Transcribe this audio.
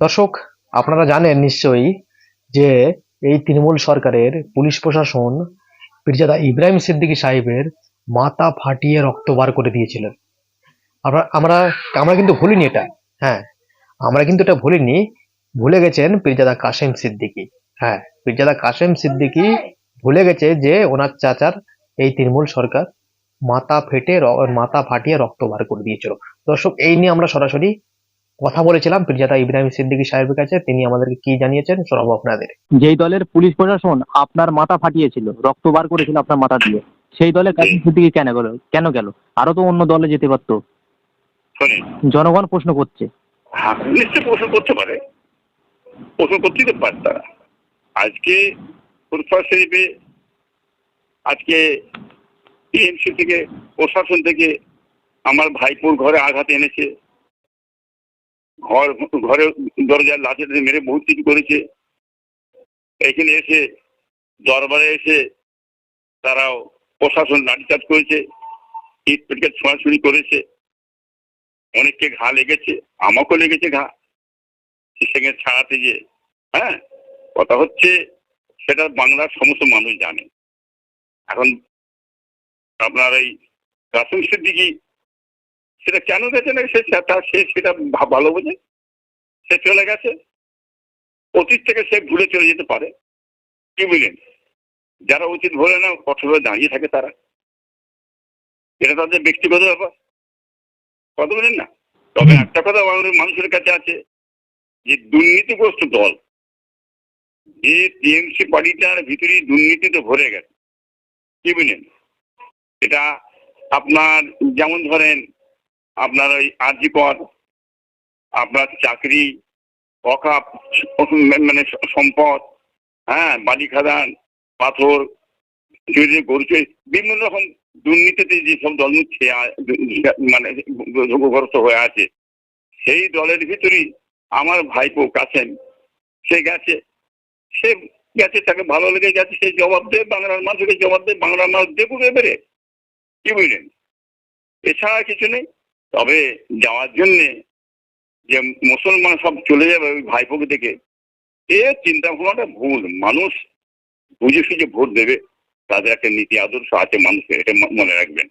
দর্শক, আপনারা জানেন নিশ্চয়ই যে এই তৃণমূল সরকারের পুলিশ প্রশাসন পীরজাদা ইব্রাহিম সিদ্দিকী সাহেবের মাথা ফাটিয়ে রক্ত বার করে দিয়েছিলেন আমরা আমরা আমরা কিন্তু ভুলিনি এটা। হ্যাঁ আমরা কিন্তু এটা ভুলিনি। ভুলে গেছেন পীরজাদা কাশেম সিদ্দিকী। হ্যাঁ পীরজাদা কাশেম সিদ্দিকী ভুলে গেছে যে ওনার চাচার এই তৃণমূল সরকার মাথা ফেটে মাথা ফাটিয়ে রক্ত বার করে দিয়েছিল। দর্শক, এই নিয়ে আমরা সরাসরি কথা বলেছিলাম পীরজাদা ইব্রাহিম সিদ্দিকী সাহেবের কাছে তিনি আমাদেরকে কি জানিয়েছেন শোনাবো আপনাদের। যেই দলের পুলিশ প্রশাসন আপনার মাথা ফাটিয়েছিল রক্ত বার করেছিল আপনার মাথা দিয়ে সেই দলে সিদ্দিকি কেন গেল? কেন গেল? আরও তো অন্য দলে যেতে পারতো। জনগণ প্রশ্ন করছে। হ্যাঁ নিশ্চয় প্রশ্ন করতে পারে। প্রশ্ন করতেই তো পারে তারা। আজকে ফুরফা শরীফে আজকে টিএমসি থেকে প্রশাসন থেকে আমার ভাইপোর ঘরে আঘাত এনেছে। ঘর, ঘরে দরজার লাঠি মেরে বহুত কিছু করেছে। এখানে এসে দরবারে এসে তারাও প্রশাসন লাঠিচার্জ করেছে, ইট পেটকে ছোঁয়াছুড়ি করেছে। অনেককে ঘা লেগেছে, আমাকেও লেগেছে ঘা। সেখানে ছাড়াতে গিয়ে হ্যাঁ কথা হচ্ছে সেটা বাংলার সমস্ত মানুষ জানে। এখন আপনার এই কাসিম সিদ্দিকি সেটা কেন গেছে না সে তার সে সেটা ভালো বোঝে? সে চলে গেছে। অতীত থেকে সে ভুলে চলে যেতে পারে। কি বুঝলেন? যারা উচিত ভুলে না কঠোরভাবে দাঁড়িয়ে থাকে তারা। এটা তাদের ব্যক্তিগত ব্যাপার। কথা বলেন না? তবে একটা কথা আমাদের মানুষের কাছে আছে যে দুর্নীতিগ্রস্ত দল যে টিএমসি পার্টিটার ভিতরে দুর্নীতিতে ভরে গেছে। কি বুঝলেন? এটা আপনার যেমন ধরেন আপনার ওই আর্জিকর, আপনার চাকরি, অকাপ মানে সম্পদ হ্যাঁ বালি খাদান পাথর চুরি, বিভিন্ন রকম দুর্নীতিতে যেসব দল আ- মানে যোগ্যগ্রস্ত হয়ে আছে, সেই দলের ভিতরেই আমার ভাইপো কাছেন সে গেছে সে গেছে, তাকে ভালো লেগে গেছে, সে জবাব দেয় বাংলার মানুষকে, জবাব দেয় বাংলার মানুষ দেখুক এবারে, কি বুঝলেন? এছাড়া কিছু নেই। তবে যাওয়ার জন্যে যে মুসলমান সব চলে যাবে ওই ভাইপোকে দেখে, এ চিন্তা ভাবনাটা ভুল। মানুষ বুঝে সুঝে ভোট দেবে। তাদের একটা নীতি, আদর্শ আছে মানুষের, এটা মনে রাখবেন।